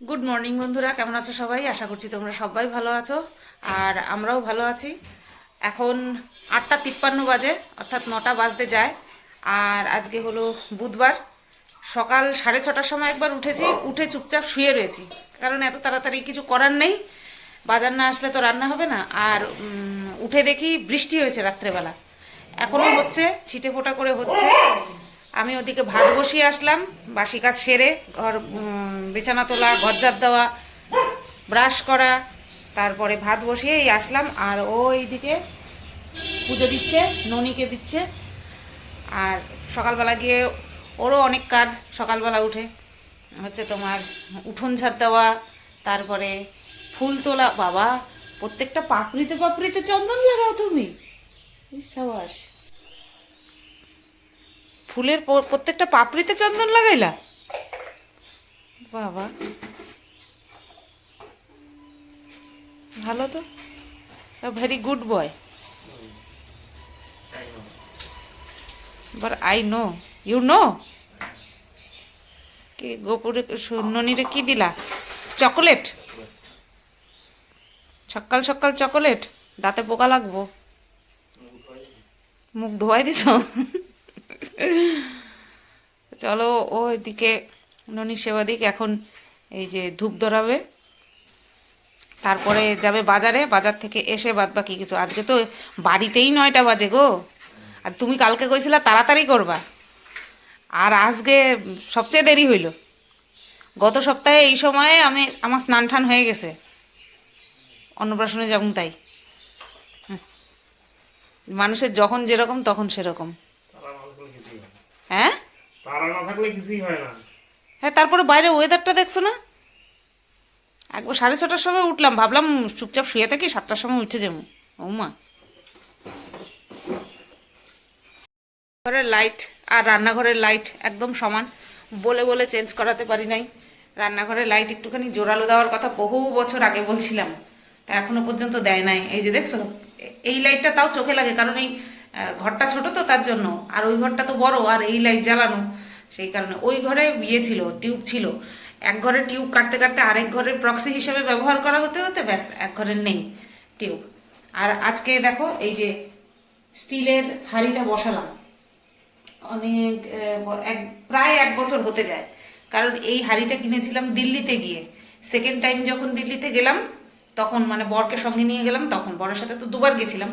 Good morning বন্ধুরা। কেমন আছো সবাই? আশা করছি তোমরা সবাই ভালো আছো। আর আমরাও ভালো আছি। এখন আটটা তিপ্পান্ন বাজে, অর্থাৎ নটা বাজতে যায়। আর আজকে হলো বুধবার। সকাল সাড়ে ছটার সময় একবার উঠেছি, উঠে চুপচাপ শুয়ে রয়েছি। কারণ এত তাড়াতাড়ি কিছু করার নেই। বাজার না আসলে তো রান্না হবে না। আর উঠে দেখি বৃষ্টি হয়েছে রাত্রেবেলা। এখনও হচ্ছে ছিটে ফোটা করে হচ্ছে। আমি ওদিকে ভাত বসিয়ে আসলাম, বাসি কাজ সেরে, ঘর বিছানা তোলা ঘরজাত দেওয়া, ব্রাশ করা, তারপরে ভাত বসিয়েই আসলাম, আর ও এইদিকে পুজো দিচ্ছে, ননিকে দিচ্ছে, আর সকালবেলা গিয়ে ওরও অনেক কাজ, সকালবেলা উঠে, হচ্ছে তোমার উঠোন ঝাড় দেওয়া, তারপরে ফুল তোলা, বাবা, প্রত্যেকটা পাপড়িতে পাপড়িতে চন্দন লাগাও তুমি। সাবাস ফুলের প্রত্যেকটা পাপড়িতে চন্দন লাগাইলা? বাবা। ভালো তো। Very good boy. But I know. You know? কি গোপুরে ননিরে কি দিলা? চকোলেট? সকাল সকাল চকোলেট? দাঁতে পোকা লাগবো। মুখ ধোয়াই দিছ? চলো, ও এদিকে ননি সেবা দিক, এখন এই যে ধূপ ধরাবে। তারপরে যাবে বাজারে, বাজার থেকে এসে বাদ বাকি কিছু। আজকে তো বাড়িতেই নয়টা বাজে গো। আর তুমি কালকে কইছিলা তাড়াতাড়ি করবা। আর আজকে সবচেয়ে দেরি হইল। গত সপ্তাহে এই সময়ে আমি, আমার স্নান টান হয়ে গেছে। অন্নপ্রাশনে যেমন তাই। মানুষের যখন যেরকম, তখন সেরকম তারা না থাকলে কিছুই হয়? তারা না থাকলে কিছুই হয় না। হ্যাঁ তারপরে বাইরে ওয়েদারটা দেখছ না? একবার সাড়ে ছটার সময় উঠলাম ভাবলাম চুপচাপ শুয়ে থাকি সাতটার সময় উঠে যাব। ও মা ঘরের লাইট আর রান্নাঘরের লাইট একদম সমান। বলে বলে চেঞ্জ করাতে পারি নাই। রান্নাঘরের লাইট একটুখানি জোরালো দেওয়ার কথা বহু বছর আগে বলছিলাম। তা এখনও পর্যন্ত দেয় নাই। এই যে দেখছ এই লাইটটা তাও চোখে লাগে কারণ এই ঘরটা ছোট তো তার জন্য। আর ওই ঘরটা তো বড়, আর এই লাইট জ্বালানো। সেই কারণে ওই ঘরে ইয়ে ছিল টিউব ছিল। এক ঘরে টিউব কাটতে কাটতে আরেক ঘরের প্রক্সি হিসেবে ব্যবহার করা হতে হতে ব্যাস, এক ঘরের নেই টিউব আর আজকে দেখো, এই যে স্টিলের হাঁড়িটা বসালাম। অনেক এক, প্রায় এক বছর হতে যায়। কারণ এই হাঁড়িটা কিনেছিলাম দিল্লিতে গিয়ে। সেকেন্ড টাইম যখন দিল্লিতে গেলাম, তখন মানে বরকে সঙ্গে নিয়ে গেলাম, তখন বরের সাথে তো দুবার গেছিলাম।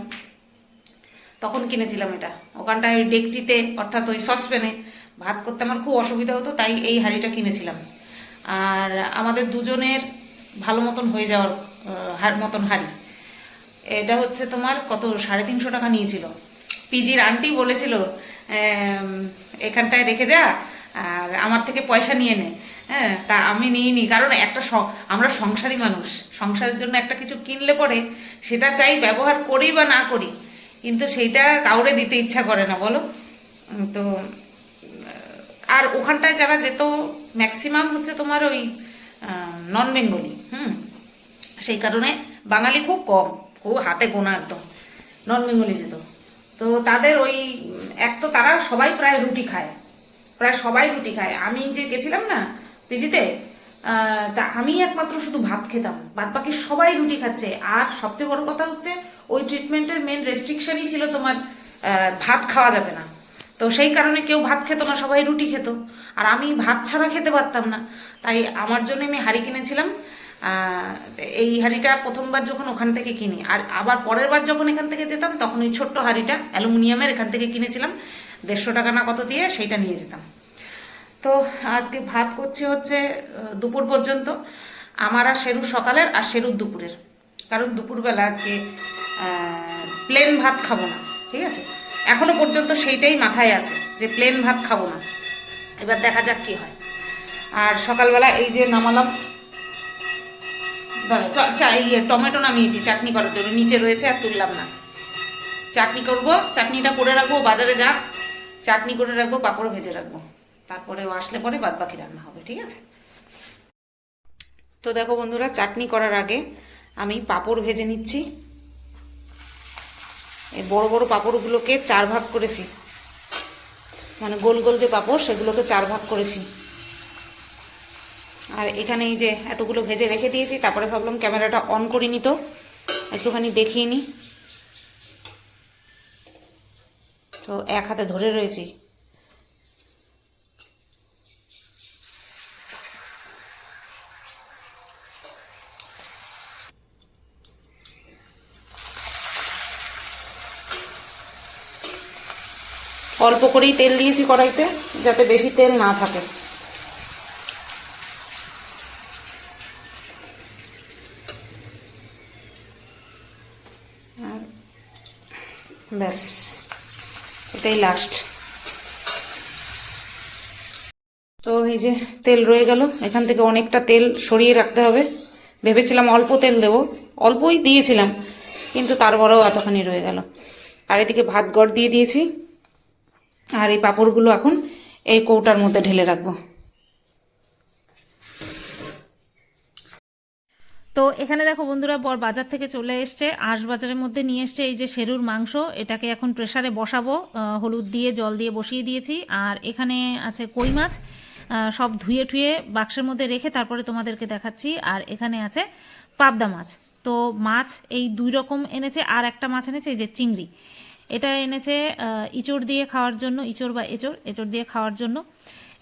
তখন কিনেছিলাম এটা। ওখানটায় ওই ডেকচিতে, অর্থাৎ ওই সসপ্যানে ভাত করতে আমার খুব অসুবিধা হতো, তাই এই হাঁড়িটা কিনেছিলাম। আর আমাদের দুজনের ভালো মতন হয়ে যাওয়ার হাড় মতন হাঁড়ি। এটা হচ্ছে তোমার কত, সাড়ে তিনশো টাকা নিয়েছিল। পিজির আন্টি বলেছিল এখানটায় রেখে যা, আর আমার থেকে পয়সা নিয়ে নে। হ্যাঁ তা আমি নিই কারণ একটা আমরা সংসারী মানুষ। সংসারের জন্য একটা কিছু কিনলে পরে সেটা চাই ব্যবহার করি বা না করি কিন্তু সেইটা কাউরে দিতে ইচ্ছা করে না, বলো? তো আর ওখানটায় যারা যেত ম্যাক্সিমাম হচ্ছে তোমার ওই নন বেঙ্গলি হুম? সেই কারণে বাঙালি খুব কম, খুব হাতে গোনা একদম নন বেঙ্গলি যেত। তো তাদের ওই, এক তো তারা সবাই প্রায় রুটি খায়, প্রায় সবাই রুটি খায়। আমি যে গেছিলাম না পিজিতে তা আমি একমাত্র শুধু ভাত খেতাম বাদ বাকি সবাই রুটি খাচ্ছে। আর সবচেয়ে বড় কথা হচ্ছে ওই ট্রিটমেন্টের মেন রেস্ট্রিকশনই ছিল তোমার ভাত খাওয়া যাবে না। তো সেই কারণে কেউ ভাত খেত না, সবাই রুটি খেত। আর আমি ভাত ছাড়া খেতে পারতাম না। তাই আমার জন্য আমি হাঁড়ি কিনেছিলাম। এই হাঁড়িটা প্রথমবার যখন ওখান থেকে কিনি, আর আবার পরের বার যখন এখান থেকে যেতাম, তখন ওই ছোট্ট হাঁড়িটা অ্যালুমিনিয়ামের এখান থেকে কিনেছিলাম। দেড়শো টাকা না কত দিয়ে সেইটা নিয়ে যেতাম। তো আজকে ভাত করছি হচ্ছে দুপুর পর্যন্ত। আমার আর শেরু সকালের আর শেরুর দুপুরের। কারণ দুপুরবেলা আজকে প্লেন ভাত খাব না, ঠিক আছে? এখনও পর্যন্ত সেইটাই মাথায় আছে যে প্লেন ভাত খাব না। এবার দেখা যাক কি হয়। আর সকালবেলা এই যে নামালাম ইয়ে টমেটো নামিয়েছি চাটনি করার জন্য, নিচে রয়েছে আর তুললাম না। চাটনি করব, চাটনিটা করে রাখব, বাজারে যাক চাটনি করে রাখব, পাঁপড় ভেজে রাখব। তারপরে ও আসলে পরে বাদ বাকি রান্না হবে, ঠিক আছে? তো দেখো বন্ধুরা, চাটনি করার আগে আমি পাঁপড় ভেজে নিচ্ছি। এই বড় বড় পাঁপড়গুলোকে চার ভাগ করেছি। মানে গোল গোল যে পাঁপড়, সেগুলোকে চার ভাগ করেছি। আর এখানে এই যে এতগুলো ভেজে রেখে দিয়েছি, তারপরে ভাবলাম ক্যামেরাটা অন করিনি তো। একটুখানি দেখিয়ে নিই। তো এক হাতে ধরে রয়েছি। অল্প করেই তেল দিয়েছি কড়াইতে, যাতে বেশি তেল না থাকে। ব্যাস, এটাই লাস্ট তো এই যে তেল রয়ে গেল, এখান থেকে অনেকটা তেল সরিয়ে রাখতে হবে। ভেবেছিলাম অল্প তেল দেবো, অল্পই দিয়েছিলাম, কিন্তু তারপরেও এতখানি রয়ে গেল। আর এদিকে ভাত গড় দিয়ে দিয়েছি। আর এই পাঁপড়গুলো এখন এই কৌটার মধ্যে ঢেলে রাখব। তো এখানে দেখো বন্ধুরা, বর বাজার থেকে চলে এসছে। আঁশ বাজারের মধ্যে নিয়ে এসছে এই যে সেরুর মাংস। এটাকে এখন প্রেসারে বসাবো। হলুদ দিয়ে, জল দিয়ে বসিয়ে দিয়েছি। আর এখানে আছে কই মাছ। সব ধুয়ে ঠুয়ে বাক্সের মধ্যে রেখে তারপরে তোমাদেরকে দেখাচ্ছি। আর এখানে আছে পাবদা মাছ। তো মাছ এই দুই রকম এনেছে, আর একটা মাছ এনেছে এই যে চিংড়ি। এটা এনেছে ইঁচড় দিয়ে খাওয়ার জন্য ইঁচড় বা এঁচড় এঁচড় দিয়ে খাওয়ার জন্য।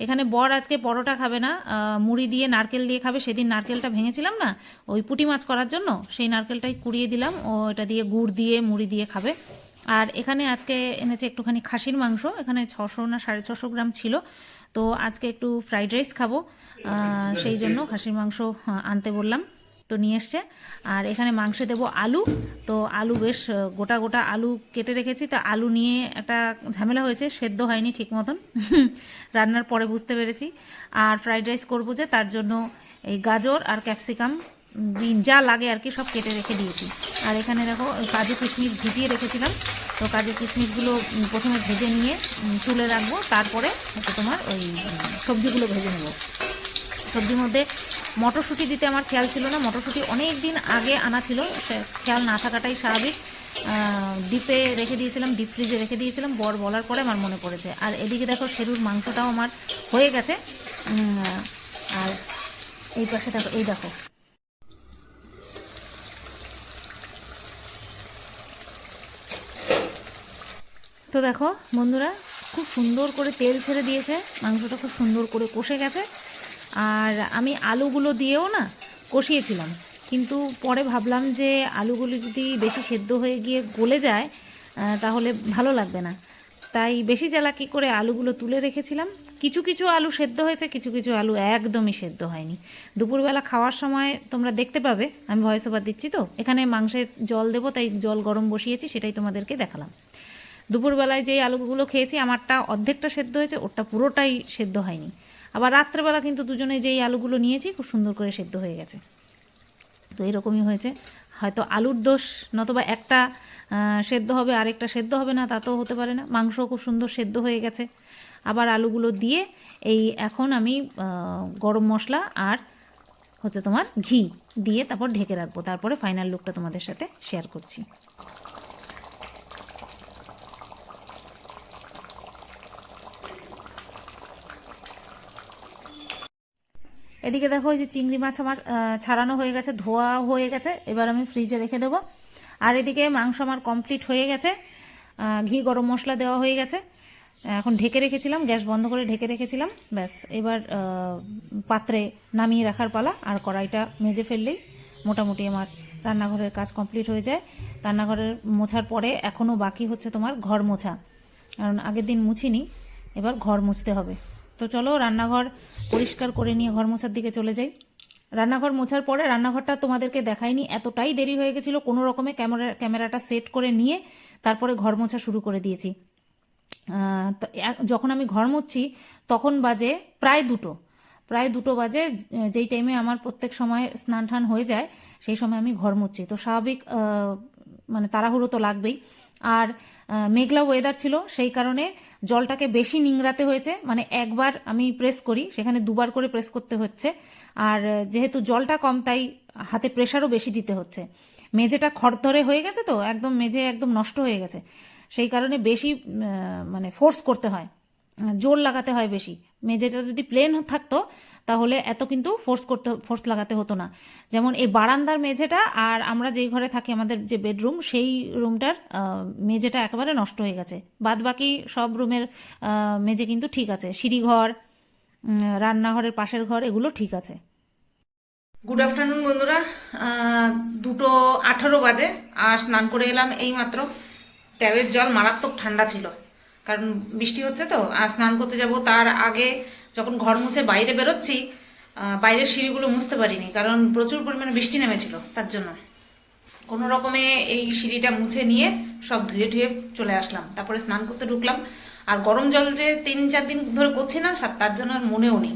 এখানে বর আজকে পরোটা খাবে না মুড়ি দিয়ে নারকেল দিয়ে খাবে। সেদিন নারকেলটা ভেঙেছিলাম না ওই পুটি মাছ করার জন্য সেই নারকেলটাই কুড়িয়ে দিলাম। ও এটা দিয়ে গুড় দিয়ে মুড়ি দিয়ে খাবে। আর এখানে আজকে এনেছে একটুখানি খাসির মাংস এখানে ছশো না সাড়ে ছশো গ্রাম ছিল। তো আজকে একটু ফ্রাইড রাইস খাব সেই জন্য খাসির মাংস আনতে বললাম। তো নিয়ে এসছে। আর এখানে মাংসে দেবো আলু। তো আলু বেশ গোটা গোটা আলু কেটে রেখেছি। তা আলু নিয়ে একটা ঝামেলা হয়েছে, সেদ্ধ হয়নি ঠিক মতন। রান্নার পরে বুঝতে পেরেছি। আর ফ্রাইড রাইস করব যে, তার জন্য এই গাজর আর ক্যাপসিকাম বিন যা লাগে আর কি সব কেটে রেখে দিয়েছি। আর এখানে দেখো কাজু কিশমিশ ভিজিয়ে রেখেছিলাম। তো কাজু কিশমিশগুলো প্রথমে ভেজে নিয়ে তুলে রাখব। তারপরে তোমার ওই সবজিগুলো ভেজে নেব। সবজির মধ্যে মটরশুঁটি দিতে আমার খেয়াল ছিল না। মটরশুঁটি অনেক দিন আগে আনা ছিল খেয়াল না থাকাটাই স্বাভাবিক। ডিপে রেখে দিয়েছিলাম, ডিপ ফ্রিজে রেখে দিয়েছিলাম, বর বলার পরে আমার মনে পড়েছে। আর এদিকে দেখো সেরুর মাংসটাও আমার হয়ে গেছে। আর এই পাশে দেখো, এই দেখো। তো দেখো বন্ধুরা, খুব সুন্দর করে তেল ছেড়ে দিয়েছে। মাংসটা খুব সুন্দর করে কষে গেছে। আর আমি আলুগুলো দিয়েও না কষিয়েছিলাম। কিন্তু পরে ভাবলাম যে আলুগুলো যদি বেশি সেদ্ধ হয়ে গিয়ে গলে যায় তাহলে ভালো লাগবে না। তাই বেশি চালাকি করে আলুগুলো তুলে রেখেছিলাম? কিছু কিছু আলু সেদ্ধ হয়েছে, কিছু কিছু আলু একদমই সেদ্ধ হয়নি। দুপুরবেলা খাওয়ার সময় তোমরা দেখতে পাবে, আমি ভয়েস ওভার দিচ্ছি তো। এখানে মাংসের জল দেবো, তাই জল গরম বসিয়েছি, সেটাই তোমাদেরকে দেখালাম। দুপুরবেলায় যেই আলুগুলো খেয়েছি, আমারটা অর্ধেকটা সেদ্ধ হয়েছে, ওরটা পুরোটাই সেদ্ধ হয়নি। আবার রাত্রেবেলা কিন্তু দুজনে যেই আলুগুলো নিয়েছি, খুব সুন্দর করে সেদ্ধ হয়ে গেছে। তো এরকমই হয়েছে। হয়তো আলুর দোষ, নতবা একটা সেদ্ধ হবে, আরেকটা সেদ্ধ হবে না, তা তো হতে পারে না। মাংস খুব সুন্দর সেদ্ধ হয়ে গেছে। আবার আলুগুলো দিয়ে এই এখন আমি গরম মশলা আর হচ্ছে তোমার ঘি দিয়ে তারপর ঢেকে রাখব। তারপরে ফাইনাল লুকটা তোমাদের সাথে শেয়ার করছি। এদিকে দেখো এই যে চিংড়ি মাছ আমার ছাড়ানো হয়ে গেছে ধোয়া হয়ে গেছে। এবার আমি ফ্রিজে রেখে দেবো। আর এদিকে মাংস আমার কমপ্লিট হয়ে গেছে। ঘি, গরম মশলা দেওয়া হয়ে গেছে। এখন ঢেকে রেখেছিলাম, গ্যাস বন্ধ করে ঢেকে রেখেছিলাম। ব্যাস, এবার পাত্রে নামিয়ে রাখার পালা। আর কড়াইটা মেজে ফেললেই মোটামুটি আমার রান্নাঘরের কাজ কমপ্লিট হয়ে যায়। রান্নাঘরের মোছার পরে এখনও বাকি হচ্ছে তোমার ঘর মোছা। কারণ আগের দিন মুছিনি, এবার ঘর মুছতে হবে। তো চলো রান্নাঘর পরিষ্কার করে নিয়ে ঘর মোছার দিকে চলে যাই। রান্নাঘর মোছার পরে রান্নাঘরটা তোমাদেরকে দেখাইনি, এতটাই দেরি হয়ে গেছিল, কোনো রকমে ক্যামেরা, ক্যামেরাটা সেট করে নিয়ে তারপরে ঘর মোছা শুরু করে দিয়েছি। যখন আমি ঘর মুছছি, তখন বাজে প্রায় দুটো। প্রায় দুটো বাজে, যেই টাইমে আমার প্রত্যেক সময় স্নান টান হয়ে যায়, সেই সময় আমি ঘর মুছছি। তো স্বাভাবিক মানে তাড়াহুড়ো তো লাগবেই। আর মেঘলা ওয়েদার ছিল, সেই কারণে জলটাকে বেশি নিংড়াতে হয়েছে। মানে একবার আমি প্রেস করি, সেখানে দুবার করে প্রেস করতে হচ্ছে। আর, যেহেতু জলটা কম, তাই হাতে প্রেশারও বেশি দিতে হচ্ছে। মেঝেটা খড়ধরে হয়ে গেছে তো, একদম মেঝে একদম নষ্ট হয়ে গেছে। সেই কারণে বেশি মানে ফোর্স করতে হয়। জোর লাগাতে হয় বেশি। মেঝেটা যদি প্লেন থাকতো তাহলে এত কিন্তু ফোর্স করতে ফোর্স লাগাতে হতো না। যেমন এই বারান্দার মেঝেটা আর আমরা যেই ঘরে থাকি আমাদের যে বেডরুম সেই রুমটার মেঝেটা একেবারে নষ্ট হয়ে গেছে। বাদ বাকি সব রুমের মেঝে কিন্তু ঠিক আছে। সিঁড়িঘর রান্নাঘরের পাশের ঘর, এগুলো ঠিক আছে। গুড আফটারনুন বন্ধুরা। দুটো আঠারো বাজে আর স্নান করে এলাম এইমাত্র। ট্যাবের জল মারাত্মক ঠান্ডা ছিল। কারণ বৃষ্টি হচ্ছে তো, আর স্নান করতে যাব তার আগে যখন ঘর মুছে বাইরে বেরোচ্ছি বাইরের সিঁড়িগুলো মুছতে পারিনি, কারণ প্রচুর পরিমাণে বৃষ্টি নেমেছিল তার জন্য। কোনো রকমে এই সিঁড়িটা মুছে নিয়ে সব ধুয়ে ধুয়ে চলে আসলাম। তারপরে স্নান করতে ঢুকলাম। আর গরম জল যে তিন চার দিন ধরে করছি না তার জন্য আর মনেও নেই।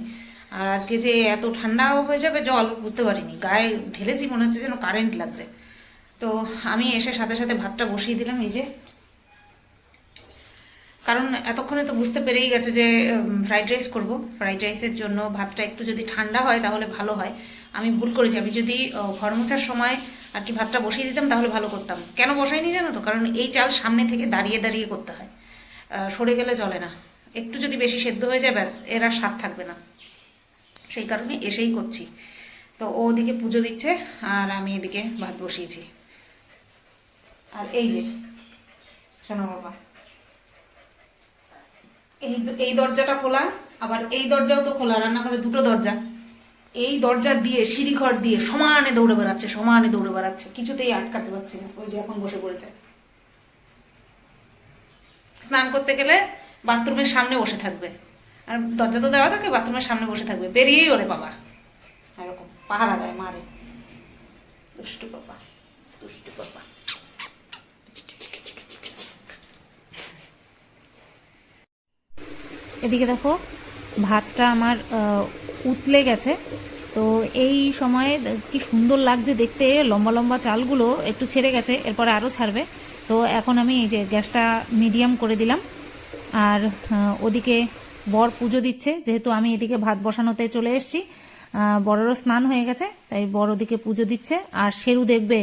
আর আজকে যে এত ঠান্ডাও হয়ে যাবে জল, বুঝতে পারিনি। গায়ে ঢেলেছি, মনে হচ্ছে যেন কারেন্ট লাগছে। তো আমি এসে সাথে সাথে ভাতটা বসিয়ে দিলাম যে কারণ এতক্ষণে তো বুঝতে পেরেই গেছে যে ফ্রাইড রাইস করব। ফ্রাইড রাইসের জন্য ভাতটা একটু যদি ঠান্ডা হয় তাহলে ভালো হয়। আমি ভুল করেছি। আমি যদি ঘর মোছার সময় আর কি ভাতটা বসিয়ে দিতাম তাহলে ভালো করতাম। কেন বসাইনি জানো তো? কারণ এই চাল সামনে থেকে দাঁড়িয়ে দাঁড়িয়ে করতে হয়। সরে গেলে চলে না। একটু যদি বেশি সেদ্ধ হয়ে যায়, ব্যাস, এর আর স্বাদ থাকবে না। সেই কারণে এসেই করছি। তো ও ওদিকে পুজো দিচ্ছে আর আমি এদিকে ভাত বসিয়েছি। আর এই যে, শোনো বাবা। এই এই দরজাটা খোলা, আবার এই দরজাও তো খোলা রান্নাঘরে দুটো দরজা। এই দরজা দিয়ে, সিঁড়িঘর দিয়ে সমানে দৌড়ে বেড়াচ্ছে, সমানে দৌড়ে বেড়াচ্ছে, কিছুতেই আটকাতে পারছি না, ওই যে এখন বসে পড়েছে। স্নান করতে গেলে বাথরুমের সামনে বসে থাকবে। আর দরজা তো দেওয়া থাকে, বাথরুমের সামনে বসে থাকবে। বেরিয়েই ওরে বাবা। এরকম পাহারা দেয়, মারে। দুষ্টু বাবা দুষ্টু বাবা। এদিকে দেখো, ভাতটা আমার উতলে গেছে। তো এই সময়ে কি সুন্দর লাগছে দেখতে, লম্বা লম্বা চালগুলো একটু ছেড়ে গেছে, এরপরে আরও ছাড়বে। তো এখন আমি এই যে গ্যাসটা মিডিয়াম করে দিলাম। আর ওদিকে বর পুজো দিচ্ছে, যেহেতু আমি এদিকে ভাত বসানোতে চলে এসেছি। বড়রও স্নান হয়ে গেছে, তাই বড় ওদিকে পুজো দিচ্ছে। আর শেরু দেখবে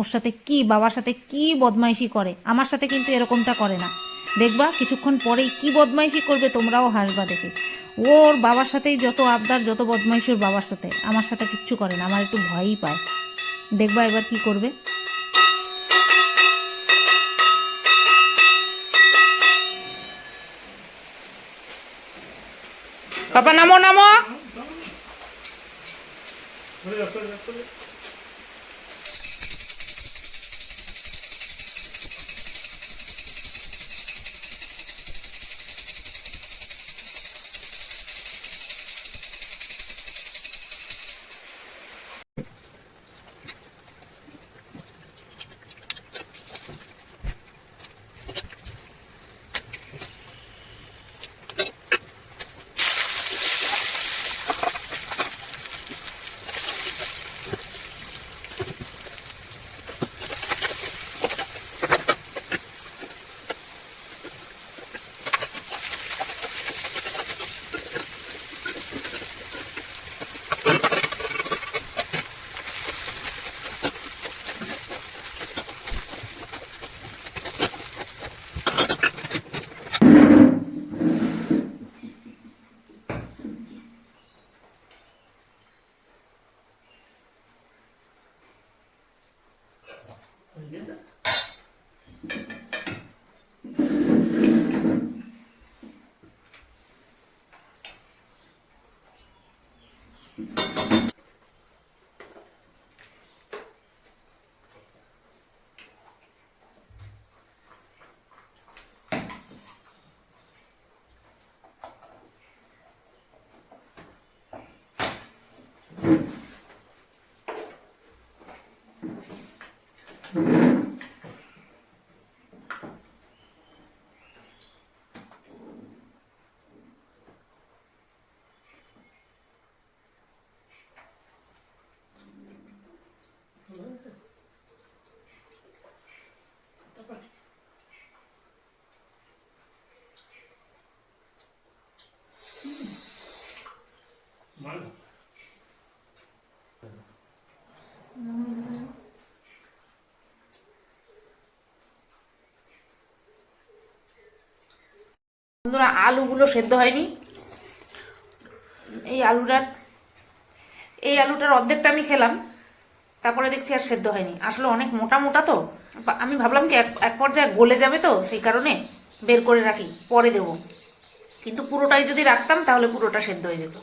ওর সাথে কি, বাবার সাথে কি বদমাইশি করে, আমার সাথে কিন্তু এরকমটা করে না। দেখবা কিছুক্ষণ পরেই কি বদমাইশি করবে তোমরাও হাসবা দেখে। ওর বাবার সাথেই যত আবদার, যত বদমাইশি ওর বাবার সাথে। আমার সাথে কিচ্ছু করে না, আমার একটু ভয়ই পায়। দেখবা এবার কি করবে। বাবা, নামো নামো। বন্ধুরা আলুগুলো সেদ্ধ হয়নি। এই আলুটার এই আলুটার অর্ধেকটা আমি খেলাম তারপরে দেখছি আর সেদ্ধ হয়নি। আসলে অনেক মোটা মোটা তো। আমি ভাবলাম কি এক এক পর্যায়ে গলে যাবে তো সেই কারণে বের করে রাখি পরে দেবো। কিন্তু পুরোটাই যদি রাখতাম তাহলে পুরোটা সেদ্ধ হয়ে যেত।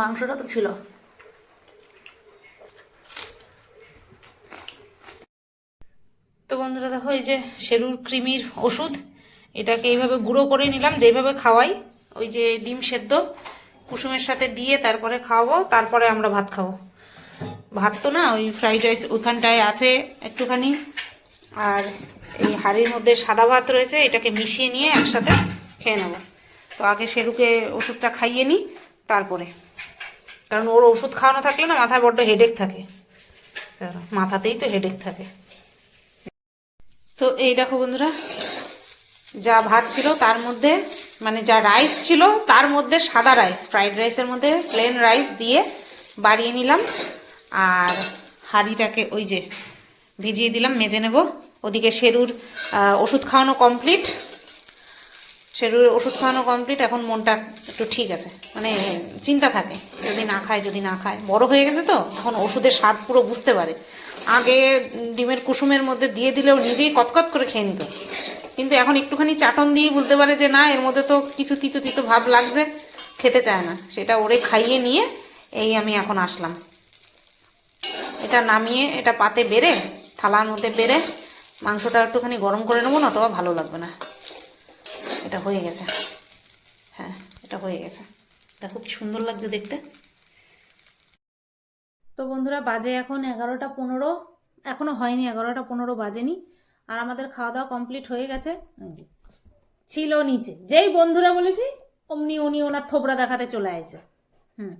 মাংসটা তো ছিল। তো বন্ধুরা দেখো এই যে শেরুর কৃমির ওষুধ এটাকে এইভাবে গুঁড়ো করে নিলাম যেভাবে খাওয়াই ওই যে ডিম সেদ্ধ কুসুমের সাথে দিয়ে তারপরে খাওয়াবো তারপরে আমরা ভাত খাব। ভাত তো না ওই ফ্রাইড রাইস ওইখানটায় আছে একটুখানি আর এই হাঁড়ির মধ্যে সাদা ভাত রয়েছে এটাকে মিশিয়ে নিয়ে একসাথে খেয়ে নেব। তো আগে শেরুকে ওষুধটা খাইয়ে নিই তারপরে। কারণ ওর ওষুধ খাওয়ানো থাকলে না মাথায় বড্ড হেডেক থাকে। মাথাতেই তো হেডেক থাকে। তো এই দেখো বন্ধুরা, যা ভাত ছিল তার মধ্যে মানে যা রাইস ছিল তার মধ্যে সাদা রাইস ফ্রাইড রাইসের মধ্যে প্লেন রাইস দিয়ে বাড়িয়ে নিলাম। আর হাঁড়িটাকে ওই যে ভিজিয়ে দিলাম, মেজে নেব। ওদিকে শেরুর ওষুধ খাওয়ানো কমপ্লিট শেরুর ওষুধ খাওয়ানো কমপ্লিট এখন মনটা একটু ঠিক আছে। মানে চিন্তা থাকে, যদি না খায়, যদি না খায়। বড় হয়ে গেছে তো, এখন ওষুধের স্বাদ পুরো বুঝতে পারে। আগে ডিমের কুসুমের মধ্যে দিয়ে দিলেও নিজেই কতকত করে খেয়ে নিত। কিন্তু এখন একটুখানি চাটন দিয়েই বুঝতে পারে যে, না, এর মধ্যে তো কিছু তিতো তিতো ভাব লাগছে, খেতে চায় না। সেটা ওরে খাইয়ে নিয়ে এই আমি এখন আসলাম। এটা নামিয়ে, এটা পাতে বেড়ে, থালার মধ্যে বেড়ে, মাংসটা একটুখানি গরম করে নেব না অথবা ভালো লাগবে না। এটা হয়ে গেছে। হ্যাঁ এটা হয়ে গেছে। দেখো খুব সুন্দর লাগছে দেখতে। তো বন্ধুরা, বাজে এখন এগারোটা পনেরো। এখনও হয়নি, এগারোটা পনেরো বাজেনি। আর আমাদের খাওয়া দাওয়া কমপ্লিট হয়ে গেছে। ছিল নিচে। যেই বন্ধুরা বলেছি, অমনি উনি ওনার থোবড়া দেখাতে চলে আসে হুম।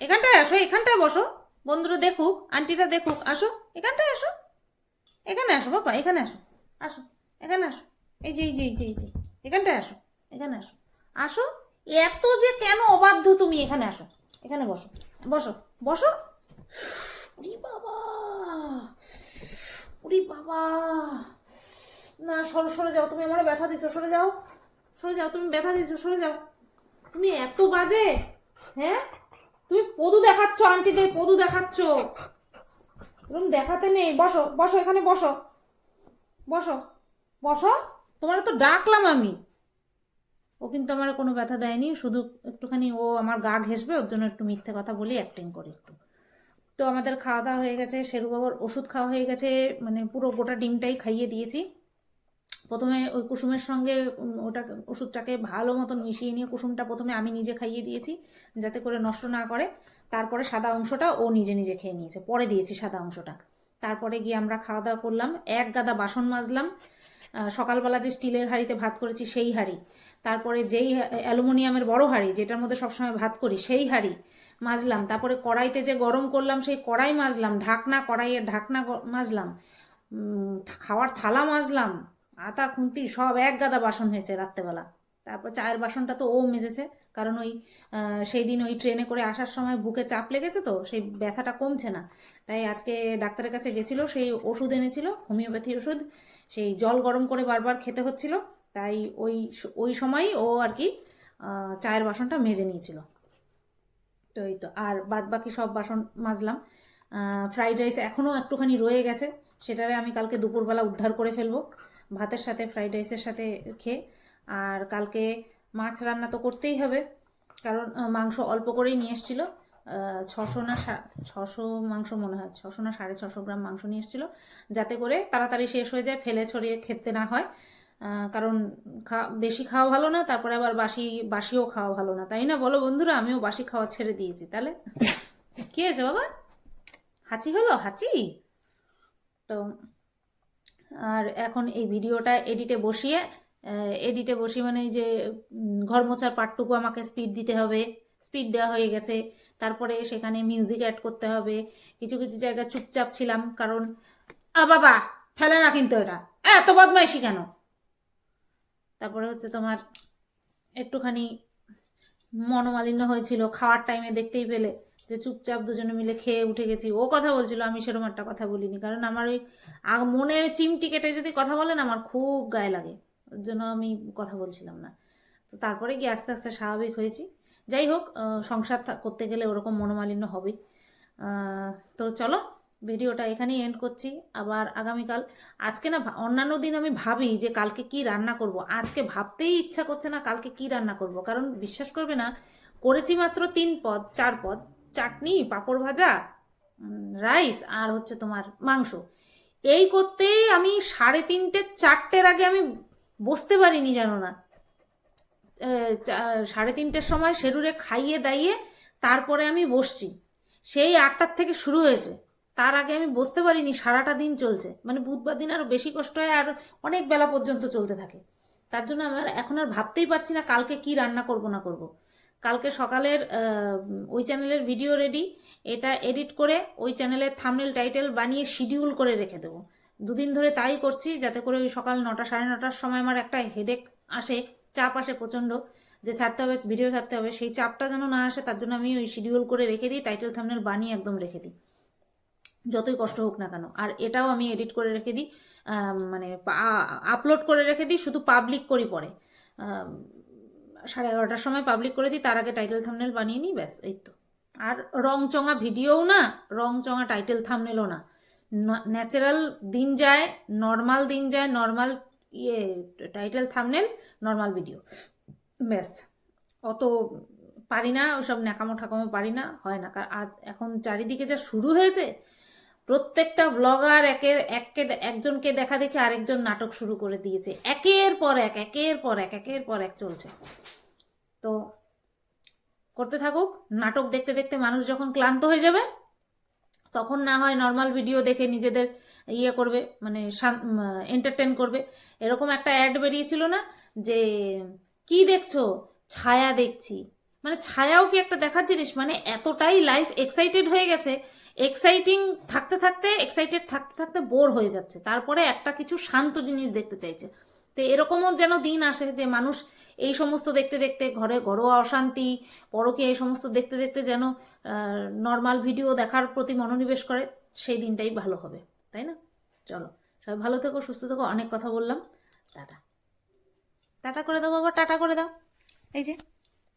এখানটায় আসো, এখানটায় বসো। বন্ধুরা দেখুক, আন্টিরা দেখুক, আসো। এখানটায় আসো। এখানে আসো, বাবা, এখানে আসো। আসো, এখানে আসো। এই যে এই যে এই যে এই যে, এখানটায় আসো, এখানে আসো। আসো, এত যে কেন অবাধ্য তুমি এখানে আসো। এখানে বসো বসো বসো। উরি বাবা উরি বাবা। না, সরো, সরে যাও, তুমি আমার ব্যথা দিছো, সরে যাও সরে যাও, তুমি ব্যথা দিছো, সরে যাও। তুমি এত বাজে হ্যাঁ? তুমি পদু দেখাচ্ছ, আন্টিদের পদু দেখাচ্ছ। এরকম দেখাতে নেই। বসো বসো, এখানে বসো। বসো বসো। তোমার তো ডাকলাম আমি। ও কিন্তু আমার কোনো ব্যথা দেয়নি, শুধু একটুখানি ও আমার গা ঘেসবে ওর জন্য একটু মিথ্যে কথা বলি অ্যাক্টিং করে একটু। তো আমাদের খাওয়া দাওয়া হয়ে গেছে শেরু বাবার ওষুধ খাওয়া হয়ে গেছে মানে পুরো গোটা ডিমটাই খাইয়ে দিয়েছি। প্রথমে ওই কুসুমের সঙ্গে ওটা, ওষুধটাকে ভালো মতন মিশিয়ে নিয়ে কুসুমটা প্রথমে আমি নিজে খাইয়ে দিয়েছি, যাতে করে নষ্ট না করে। তারপরে সাদা অংশটা ও নিজে নিজে খেয়ে নিয়েছে, পরে দিয়েছি সাদা অংশটা। তারপরে গিয়ে আমরা খাওয়া দাওয়া করলাম, এক গাদা বাসন মাজলাম। সকালবেলা যে স্টিলের হাঁড়িতে ভাত করেছি, সেই হাঁড়ি। তারপরে যেই অ্যালুমিনিয়ামের বড় হাঁড়ি, যেটার মধ্যে সবসময় ভাত করি, সেই হাঁড়ি মাজলাম। তারপরে কড়াইতে যে গরম করলাম, সেই কড়াই মাজলাম, ঢাকনা, কড়াইয়ের ঢাকনা মাজলাম। খাওয়ার থালা মাজলাম, আতা, খুন্তি, সব এক গাদা বাসন হয়েছে রাত্রেবেলা। তারপর চায়ের বাসনটা তো ও মেজেছে, কারণ ওই সেই দিন ওই ট্রেনে করে আসার সময় বুকে চাপ লেগেছে তো, সেই ব্যথাটা কমছে না। তাই আজকে ডাক্তারের কাছে গেছিল, সেই ওষুধ এনেছিল, হোমিওপ্যাথি ওষুধ, সেই জল গরম করে বারবার খেতে হচ্ছিল। তাই ওই ওই সময়ই ও আর কি চায়ের বাসনটা মেজে নিয়েছিল। তো এই তো, আর বাদ বাকি সব বাসন মাজলাম। ফ্রাইড রাইস এখনও একটুখানি রয়ে গেছে, সেটারে আমি কালকে দুপুরবেলা উদ্ধার করে ফেলব, ভাতের সাথে, ফ্রাইড রাইসের সাথে খেয়ে। আর কালকে মাছ রান্না তো করতেই হবে, কারণ মাংস অল্প করেই নিয়ে এসেছিল। ছশো না ছশো মাংস মনে হয়, ছশো না সাড়ে ছশো গ্রাম মাংস নিয়ে এসেছিল, যাতে করে তাড়াতাড়ি শেষ হয়ে যায়, ফেলে ছড়িয়ে খেতে না হয়। কারণ খা বেশি খাওয়া ভালো না তারপরে আবার বাসি বাসিও খাওয়া ভালো না। তাই না? বলো বন্ধুরা আমিও বাসি খাওয়া ছেড়ে দিয়েছি তাহলে? কি হয়েছে বাবা? হাঁচি হলো? হাঁচি? তো আর এখন এই ভিডিওটা এডিটে বসিয়ে এডিটে বসিয়ে মানে যে ঘর মোছার পার্টটুকু আমাকে স্পিড দিতে হবে স্পিড দেওয়া হয়ে গেছে। তারপরে সেখানে মিউজিক অ্যাড করতে হবে। কিছু কিছু জায়গায় চুপচাপ ছিলাম কারণ আ বাবা ফেলে না কিন্তু এটা। এত বদমাইশি কেন? তারপরে হচ্ছে তোমার একটুখানি মনোমালিন্য হয়েছিল খাওয়ার টাইমে দেখতেই পেলে যে চুপচাপ দুজনে মিলে খেয়ে উঠে গেছি। ও কথা বলছিল আমি সেরকম একটা কথা বলিনি কারণ আমার ওই মনে চিমটি কেটে যদি কথা বলেন আমার খুব গায়ে লাগে। ওর জন্য আমি কথা বলছিলাম না। তো তারপরে গিয়ে আস্তে আস্তে স্বাভাবিক হয়েছি। যাই হোক সংসার করতে গেলে ওরকম মনোমালিন্য আহ, তো চলো ভিডিওটা এখানেই এন্ড করছি। আবার আগামীকাল, আজকে না অন্যান্য দিন আমি ভাবি যে কালকে কি রান্না করব। আজকে ভাবতেই ইচ্ছা করছে না কালকে কি রান্না করব। কারণ বিশ্বাস করবে না, করেছি মাত্র তিন পদ, চার পদ। চাটনি, পাঁপড় ভাজা রাইস আর হচ্ছে তোমার মাংস। এই করতেই আমি সাড়ে তিনটে, চারটের আগে আমি বসতে পারিনি জানো না। সাড়ে তিনটের সময় শেরুরে খাইয়ে দাইয়ে তারপরে আমি বসছি। সেই আটটার থেকে শুরু হয়েছে। তার আগে আমি বসতে পারিনি সারাটা দিন চলছে। মানে বুধবার দিন আরও বেশি কষ্ট হয় আর অনেক বেলা পর্যন্ত চলতে থাকে। তার জন্য আমার এখন আর ভাবতেই পারছি না কালকে কি রান্না করব না করব। কালকে সকালের ওই চ্যানেলের ভিডিও রেডি এটা এডিট করে ওই চ্যানেলের থামনেল টাইটেল বানিয়ে শিডিউল করে রেখে দেবো। দুদিন ধরে তাই করছি যাতে করে ওই সকাল নটা, সাড়ে নটার সময় আমার একটা হেডেক আসে, চাপ আসে প্রচণ্ড। যে ছাড়তে হবে ভিডিও ছাড়তে হবে, সেই চাপটা যেন না আসে, তার জন্য আমি ওই শিডিউল করে রেখে দিই টাইটেল থামনেল বানিয়ে একদম রেখে দিই। যতই কষ্ট হোক না কেন। আর এটাও আমি এডিট করে রেখে দিই মানে আপলোড করে রেখে দিই, শুধু পাবলিক করি পরে। সাড়ে এগারোটার সময় পাবলিক করে দিই, তার আগে টাইটেল থামনেল বানিয়ে নিই, ব্যাস, এই তো। আর রংচঙা ভিডিওও না, রংচঙা টাইটেল থামনেলও না। ন্যাচারাল দিন যায় নর্মাল দিন যায় নর্মাল ইয়ে টাইটেল থামনেল নর্মাল ভিডিও ব্যাস, অত পারি না, ওসব ন্যাকামো ঠাকামো পারি না, হয় না। কারণ এখন চারিদিকে যা শুরু হয়েছে প্রত্যেকটা ব্লগার একের এককে একজনকে দেখা দেখে আরেকজন নাটক শুরু করে দিয়েছে। একের পর এক, একের পর এক, একের পর এক চলছে। তো করতে থাকুক, নাটক দেখতে দেখতে মানুষ যখন ক্লান্ত হয়ে যাবে, তখন না হয় নর্মাল ভিডিও দেখে নিজেদের ইয়ে করবে মানে এন্টারটেন করবে। এরকম একটা অ্যাড বেরিয়েছিল না যে, কি দেখছ? ছায়া দেখছি। মানে ছায়াও কি একটা দেখার জিনিস? মানে এতটাই লাইফ এক্সাইটেড হয়ে গেছে এক্সাইটিং থাকতে থাকতে এক্সাইটেড থাকতে থাকতে বোর হয়ে যাচ্ছে। তারপরে একটা কিছু শান্ত জিনিস দেখতে চাইছে। তো এরকমও যেন দিন আসে যে মানুষ এই সমস্ত দেখতে দেখতে ঘরে ঘরোয়া অশান্তি, পরকে এই সমস্ত দেখতে দেখতে যেন নর্মাল ভিডিও দেখার প্রতি মনোনিবেশ করে, সেই দিনটাই ভালো হবে। তাই না? চলো, সবাই ভালো থেকো, সুস্থ থেকো, অনেক কথা বললাম। টাটা। টাটা করে দাও বাবা, টাটা করে দাও। এই যে।